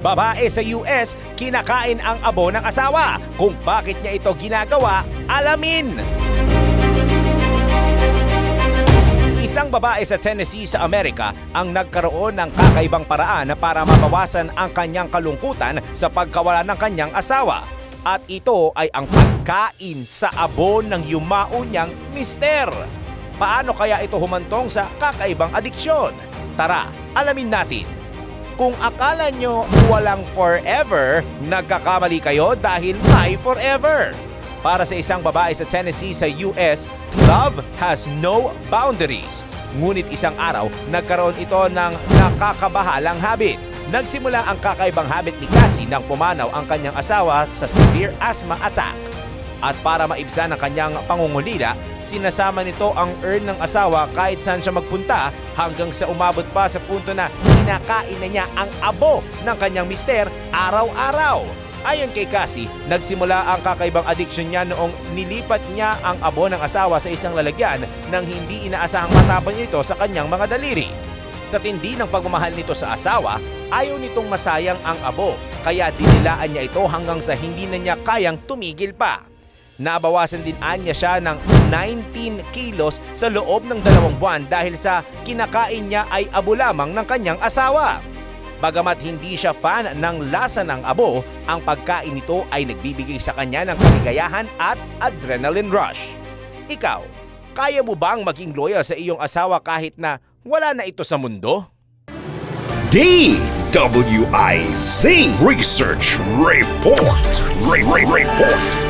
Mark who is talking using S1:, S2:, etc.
S1: Babae sa US, kinakain ang abo ng asawa. Kung bakit niya ito ginagawa, alamin! Isang babae sa Tennessee sa Amerika ang nagkaroon ng kakaibang paraan para mabawasan ang kanyang kalungkutan sa pagkawala ng kanyang asawa. At ito ay ang pagkain sa abo ng yumao niyang mister. Paano kaya ito humantong sa kakaibang adiksyon? Tara, alamin natin. Kung akala nyo walang forever, nagkakamali kayo dahil may forever. Para sa isang babae sa Tennessee sa US, love has no boundaries. Ngunit isang araw, nagkaroon ito ng nakakabahalang habit. Nagsimula ang kakaibang habit ni Cassie nang pumanaw ang kanyang asawa sa severe asthma attack. At para maibsan ang kanyang pangungulila, sinasama nito ang urn ng asawa kahit saan siya magpunta hanggang sa umabot pa sa punto na kinakain na niya ang abo ng kanyang mister araw-araw. Ayon kay Cassie, nagsimula ang kakaibang addiction niya noong nilipat niya ang abo ng asawa sa isang lalagyan nang hindi inaasahang matapon ito sa kanyang mga daliri. Sa tindi ng pagmamahal nito sa asawa, ayaw nitong masayang ang abo kaya dinilaan niya ito hanggang sa hindi na niya kayang tumigil pa. Nabawasan din anya siya ng 19 kilos sa loob ng dalawang buwan dahil sa kinakain niya ay abo lamang ng kanyang asawa. Bagamat hindi siya fan ng lasa ng abo, ang pagkain nito ay nagbibigay sa kanya ng kaligayahan at adrenaline rush. Ikaw, kaya mo bang maging loyal sa iyong asawa kahit na wala na ito sa mundo?
S2: DWIZ Research Report. Re- Re- Report.